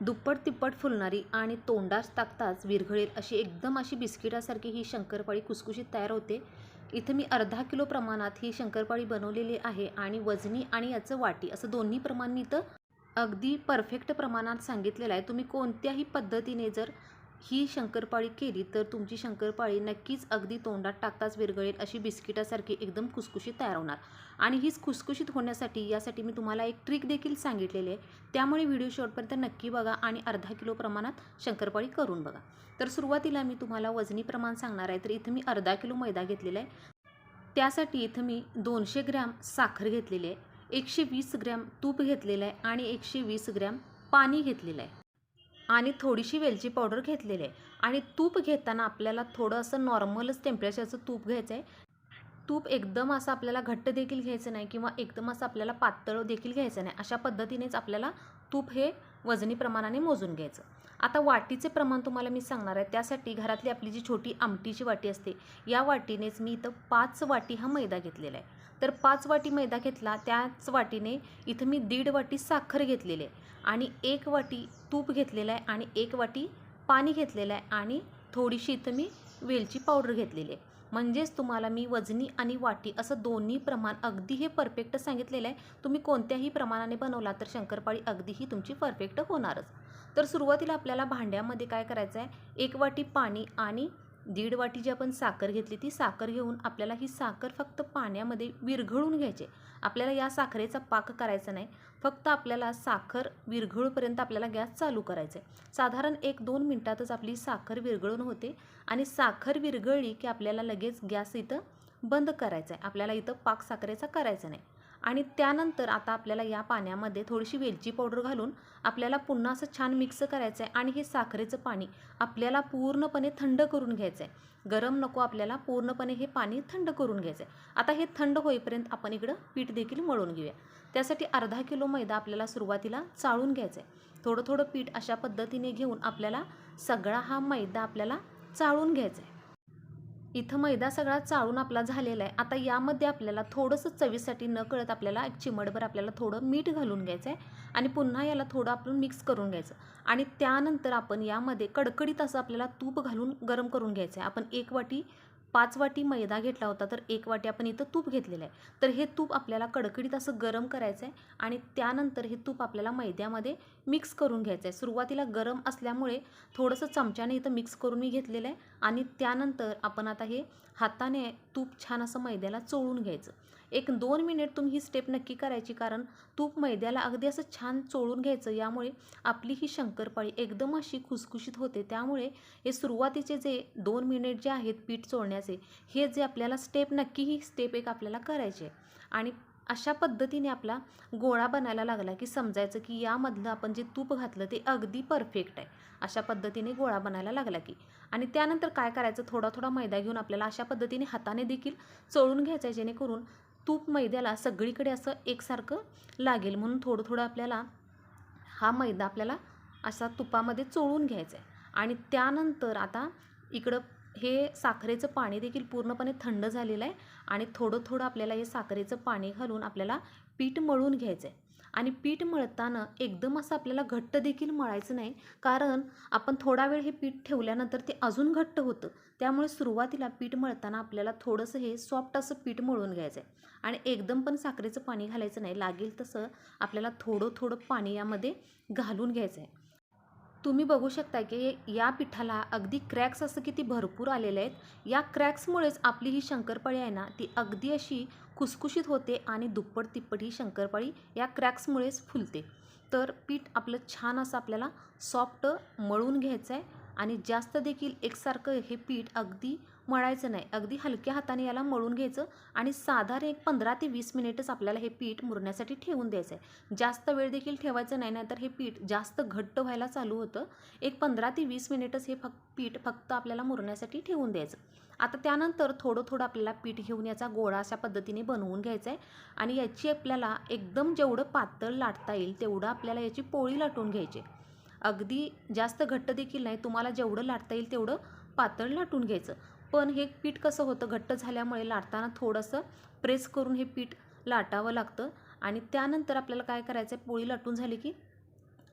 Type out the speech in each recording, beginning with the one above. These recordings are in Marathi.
दुप्पट तिप्पट फुलणारी आणि तोंडास टाकताच विरघळेल अशी एकदम अशी बिस्किटासारखी ही शंकरपाळी कुसकुशीत तयार होते. इथं मी अर्धा किलो प्रमाणात ही शंकरपाळी बनवलेली आहे आणि वजनी आणि याचं वाटी असं दोन्ही प्रमाण मी इथं अगदी परफेक्ट प्रमाणात सांगितलेलं आहे. तुम्ही कोणत्याही पद्धतीने जर ही शंकरपाळी केली तर तुमची शंकरपाळी नक्कीच अगदी तोंडात टाकताच विरघळेल अशी बिस्किटासारखी एकदम खुसखुशीत तयार होणार. आणि हीच खुसखुशीत होण्यासाठी यासाठी मी तुम्हाला एक ट्रिक देखील सांगितलेली आहे. त्यामुळे व्हिडिओ शेवटपर्यंत नक्की बघा आणि अर्धा किलो प्रमाणात शंकरपाळी करून बघा. तर सुरुवातीला मी तुम्हाला वजनी प्रमाण सांगणार आहे तर इथं मी अर्धा किलो मैदा घेतलेला आहे. त्यासाठी इथं मी दोनशे ग्रॅम साखर घेतलेली आहे एकशे वीस ग्रॅम तूप घेतलेलं आहे आणि एकशे वीस ग्रॅम पाणी घेतलेलं आहे. आणि थोडीशी वेलची पावडर घेतलेली आहे. आणि तूप घेताना आपल्याला थोडं असं नॉर्मलच टेम्परेचरचं तूप घ्यायचं आहे. तूप एकदम असं आपल्याला घट्ट देखील घ्यायचं नाही किंवा एकदम असं आपल्याला पातळ देखील घ्यायचं नाही. अशा पद्धतीनेच आपल्याला तूप हे वजनी प्रमाणाने मोजून घ्यायचं. आता वाटीचे प्रमाण तुम्हाला मी सांगणार आहे. त्यासाठी घरातली आपली जी छोटी आमटीची वाटी असते या वाटीनेच मी इथं पाच वाटी हा मैदा घेतलेला आहे. तर पाच वाटी मैदा घेतला त्याच वाटीने इथं मी दीड वाटी साखर घेतलेली आहे आणि एक वाटी तूप घेतलेलं आहे आणि एक वाटी पाणी घेतलेलं आहे आणि थोडीशी इथं मी वेलची पावडर घेतलेली आहे. म्हणजेच तुम्हाला मी वजनी आणि वाटी असं दोन्ही प्रमाण अगदी हे परफेक्ट सांगितलेलं आहे. तुम्ही कोणत्याही प्रमाणाने बनवला तर शंकरपाळी अगदीही तुमची परफेक्ट होणारच. तर सुरुवातीला आपल्याला भांड्यामध्ये काय करायचं आहे? एक वाटी पाणी आणि दीड वाटी जी आपण साखर घेतली ती साखर घेऊन आपल्याला ही साखर फक्त पाण्यामध्ये विरघळून घ्यायची आपल्याला या साखरेचा पाक करायचा नाही. फक्त आपल्याला साखर विरघळूपर्यंत आपल्याला गॅस चालू करायचा आहे. साधारण एक दोन मिनटातच आपली साखर विरघळून होते आणि साखर विरघळली की आपल्याला लगेच गॅस इथं बंद करायचा आहे. आपल्याला इथं पाक साखरेचा करायचा नाही. आणि त्यानंतर आता आपल्याला या पाण्यामध्ये थोडीशी वेलची पावडर घालून आपल्याला पुन्हा असं छान मिक्स करायचं आहे आणि हे साखरेचं पाणी आपल्याला पूर्णपणे थंड करून घ्यायचं आहे गरम नको आपल्याला पूर्णपणे हे पाणी थंड करून घ्यायचं आहे आता हे थंड होईपर्यंत आपण इकडं पीठ देखील मळून घेऊया. त्यासाठी अर्धा किलो मैदा आपल्याला सुरुवातीला चाळून घ्यायचं आहे थोडं थोडं पीठ अशा पद्धतीने घेऊन आपल्याला सगळा हा मैदा आपल्याला चाळून घ्यायचा आहे इथं मैदा सगळा चाळून आपला झालेला आहे. आता यामध्ये आपल्याला थोडंसं चवीसाठी न कळत आपल्याला एक चिमटभर आपल्याला थोडं मीठ घालून घ्यायचं आहे आणि पुन्हा याला थोडं आपण मिक्स करून घ्यायचं. आणि त्यानंतर आपण यामध्ये कडकडीत असं आपल्याला तूप घालून गरम करून घ्यायचं आहे आपण एक वाटी पाच वाटी मैदा घेतला होता तर एक वाटी आपण इथं तूप घेतलेलं आहे. तर हे तूप आपल्याला कडकडीत असं गरम करायचं आहे आणि त्यानंतर हे तूप आपल्याला मैद्यामध्ये मिक्स करून घ्यायचं आहे. सुरुवातीला गरम असल्यामुळे थोडंसं चमच्याने इथं मिक्स करून मी घेतलेलं आहे आणि त्यानंतर आपण आता हे हाताने तूप छान असं मैद्याला चोळून घ्यायचं. एक दोन मिनिट तुम्ही ही स्टेप नक्की करायची कारण तूप मैद्याला अगदी असं छान चोळून घ्यायचं यामुळे आपली ही शंकरपाळी एकदम अशी खुसखुशीत होते. त्यामुळे हे सुरुवातीचे जे दोन मिनिट जे आहेत पीठ चोळण्याचे हे जे आपल्याला स्टेप नक्की ही स्टेप एक आपल्याला करायची आहे. आणि अशा पद्धतीने आपला गोळा बनायला लागला की समजायचं की यामधलं आपण जे तूप घातलं ते अगदी परफेक्ट आहे. अशा पद्धतीने गोळा बनायला लागला की. आणि त्यानंतर काय करायचं? थोडा थोडा मैदा घेऊन आपल्याला अशा पद्धतीने हाताने देखील चोळून घ्यायचं आहे जेणेकरून तूप मैद्याला सगळीकडे असं एकसारखं लागेल. म्हणून थोडं थोडं आपल्याला हा मैदा आपल्याला असा तुपामध्ये चोळून घ्यायचा आहे. आणि त्यानंतर आता इकडं हे साखरेचं पाणी देखील पूर्णपणे थंड झालेलं आहे. आणि थोडं थोडं आपल्याला हे साखरेचं पाणी घालून आपल्याला पीठ मळून घ्यायचं आहे. आणि पीठ मळताना एकदम असं आपल्याला घट्ट देखील मळायचं नाही. कारण आपण थोडा वेळ हे पीठ ठेवल्यानंतर ते अजून घट्ट होतं. त्यामुळे सुरुवातीला पीठ मळताना आपल्याला थोडंसं हे सॉफ्ट असं पीठ मळून घ्यायचं आहे आणि एकदम पण साखरेचं पाणी घालायचं नाही. लागेल तसं आपल्याला थोडं थोडं पाणी यामध्ये घालून घ्यायचं आहे तुम्ही बघू शकता की या पिठाला अगदी क्रॅक्स असं किती भरपूर आलेले आहेत. या क्रॅक्समुळेच आपली ही शंकरपाळी आहे ना ती अगदी अशी खुसखुशीत होते आणि दुप्पट तिप्पट ही शंकरपाळी या क्रॅक्समुळेच फुलते. तर पीठ आपलं छान असं आपल्याला सॉफ्ट मळून घ्यायचं आहे आणि जास्त देखील एकसारखं हे पीठ अगदी मळायचं नाही. अगदी हलक्या हाताने याला मळून घ्यायचं आणि साधारण एक पंधरा ते वीस मिनिटच आपल्याला हे पीठ मुरण्यासाठी ठेवून द्यायचं आहे जास्त वेळ देखील ठेवायचं नाही नाहीतर हे पीठ जास्त घट्ट व्हायला चालू होतं. एक पंधरा ते वीस मिनिटच हे फक्त पीठ फक्त आपल्याला मुरण्यासाठी ठेवून द्यायचं. आता त्यानंतर थोडं थोडं आपल्याला पीठ घेऊन याचा गोळा अशा पद्धतीने बनवून घ्यायचा आहे आणि याची आपल्याला एकदम जेवढं पातळ लाटता येईल तेवढं आपल्याला याची पोळी लाटून घ्यायची अगदी जास्त घट्ट देखील नाही तुम्हाला जेवढं लाटता येईल तेवढं पातळ लाटून घ्यायचं. पण हे पीठ कसं होतं घट्ट झाल्यामुळे लाटताना थोडंसं प्रेस करून हे पीठ लाटावं लागतं. आणि त्यानंतर आपल्याला काय करायचं आहे पोळी लाटून झाली की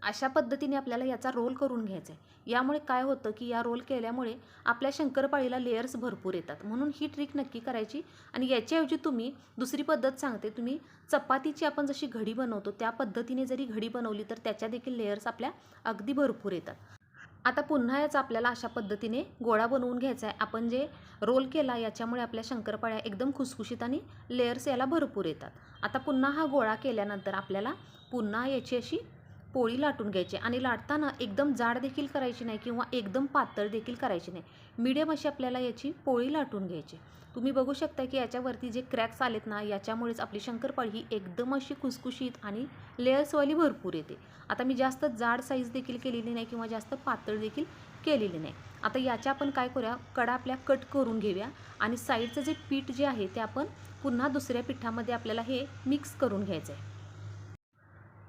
अशा पद्धतीने आपल्याला याचा रोल करून घ्यायचा आहे. यामुळे काय होतं की या रोल केल्यामुळे आपल्या शंकरपाळीला लेयर्स भरपूर येतात. म्हणून ही ट्रिक नक्की करायची आणि याच्याऐवजी तुम्ही दुसरी पद्धत सांगते. तुम्ही चपातीची आपण जशी घडी बनवतो त्या पद्धतीने जरी घडी बनवली तर त्याच्या देखील लेयर्स आपल्या अगदी भरपूर येतात. आता पुन्हा याचा आपल्याला अशा पद्धतीने गोळा बनवून घ्यायचा आहे. आपण जे रोल केला याच्यामुळे आपल्या शंकरपाळ्या एकदम खुसखुशीत आणि लेयर्स याला भरपूर येतात. आता पुन्हा हा गोळा केल्यानंतर आपल्याला पुन्हा याची अशी पोळी लाटून घ्यायची आणि लाटताना एकदम जाड देखील करायची नाही किंवा एकदम पातळ देखील करायची नाही. मीडियम अशी आपल्याला याची पोळी लाटून घ्यायची. तुम्ही बघू शकता की याच्यावरती जे क्रॅक्स आलेत ना याच्यामुळेच आपली शंकरपाळी ही एकदम अशी खुसखुशीत आणि लेअर्सवाली भरपूर येते. आता मी जास्त जाड साईज देखील केलेली नाही किंवा जास्त पातळ देखील केलेली नाही. आता याच्या आपण काय करूया? कडा आपल्या कट करून घेऊया आणि साईडचं जे पीठ जे आहे ते आपण पुन्हा दुसऱ्या पिठामध्ये आपल्याला हे मिक्स करून घ्यायचं आहे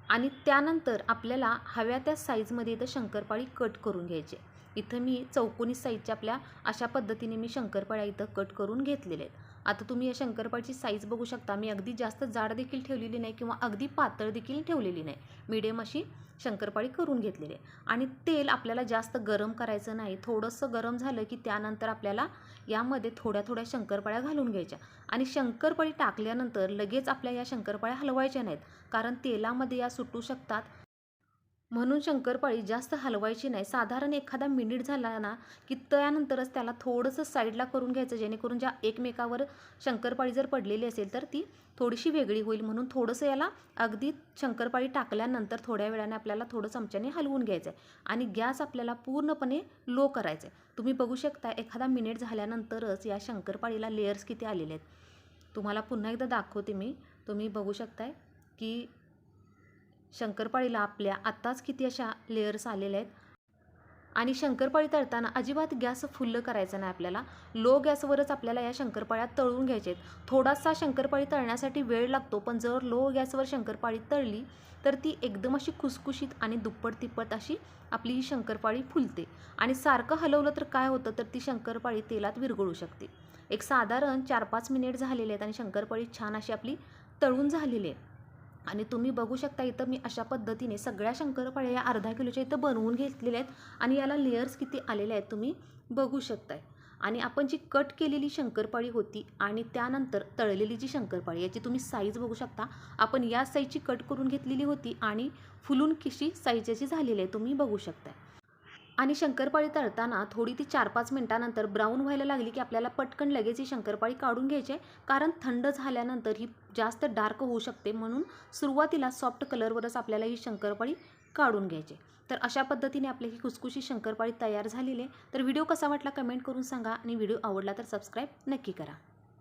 आणि त्यानंतर आपल्याला हव्या त्या साईजमध्ये इथं शंकरपाळी कट करून घ्यायची. इथं मी चौकोनी साईजच्या आपल्या अशा पद्धतीने मी शंकरपाळ्या इथं कट करून घेतलेल्या आहेत. आता तुम्ही या शंकरपाळीची साईज बघू शकता. मी अगदी जास्त जाड देखील ठेवलेली नाही किंवा अगदी पातळ देखील ठेवलेली नाही. मीडियम अशी शंकरपाळी करून घेतलेली आहे. आणि तेल आपल्याला जास्त गरम करायचं नाही. थोडंसं गरम झालं की त्यानंतर आपल्याला यामध्ये थोड्या थोड्या शंकरपाळ्या घालून घ्यायच्या. आणि शंकरपाळी टाकल्यानंतर लगेच आपल्या या शंकरपाळ्या हलवायच्या नाहीत. कारण तेलामध्ये या सुटू शकतात. म्हणून शंकरपाळी जास्त हलवायची नाही. साधारण एखादा मिनिट झाला ना की त्यानंतरच त्याला थोडंसं साईडला करून घ्यायचं जेणेकरून ज्या एकमेकावर शंकरपाळी जर पडलेली असेल तर ती थोडीशी वेगळी होईल. म्हणून थोडंसं याला अगदी शंकरपाळी टाकल्यानंतर थोड्या वेळाने आपल्याला थोडं चमच्याने हलवून घ्यायचं आहे आणि गॅस आपल्याला पूर्णपणे लो करायचा आहे तुम्ही बघू शकता एखादा मिनिट झाल्यानंतरच या शंकरपाळीला लेयर्स किती आलेले आहेत. तुम्हाला पुन्हा एकदा दाखवते मी. तुम्ही बघू शकताय की शंकरपाळीला आपल्या आत्ताच किती अशा लेयर्स आलेल्या आहेत? आणि शंकरपाळी तळताना अजिबात गॅस फुल्ल करायचा नाही आपल्याला. लो गॅसवरच आपल्याला या शंकरपाळ्या तळून घ्यायचे आहेत. थोडासा शंकरपाळी तळण्यासाठी वेळ लागतो पण जर लो गॅसवर शंकरपाळी तळली तर ती एकदम अशी खुसखुशीत आणि दुप्पट तिप्पट अशी आपली ही शंकरपाळी फुलते. आणि सारखं हलवलं तर काय होतं? तर ती शंकरपाळी तेलात विरघळू शकते. एक साधारण चार पाच मिनिट झालेले आहेत आणि शंकरपाळी छान अशी आपली तळून झालेली आहे. आणि तुम्ही बघू शकता इथं मी अशा पद्धतीने सगळ्या शंकरपाळ्या या अर्धा किलोच्या इथं बनवून घेतलेल्या आहेत आणि याला लेयर्स किती आलेले आहेत तुम्ही बघू शकताय. आणि आपण जी कट केलेली शंकरपाळी होती आणि त्यानंतर तळलेली जी शंकरपाळी याची तुम्ही साईज बघू शकता. आपण या साईजची कट करून घेतलेली होती आणि फुलून किशी साईज याची झालेली आहे तुम्ही बघू शकताय. आणि शंकरपाळी तळताना थोडी ती चार पाच मिनटानंतर ब्राऊन व्हायला लागली की आपल्याला पटकन लगेच ही शंकरपाळी काढून घ्यायची कारण थंड झाल्यानंतर ही जास्त डार्क होऊ शकते म्हणून सुरुवातीला सॉफ्ट कलरवरच आपल्याला ही शंकरपाळी काढून घ्यायची तर अशा पद्धतीने आपली ही खुसखुशी शंकरपाळी तयार झालेली आहे. तर व्हिडिओ कसा वाटला कमेंट करून सांगा आणि व्हिडिओ आवडला तर सबस्क्राईब नक्की करा.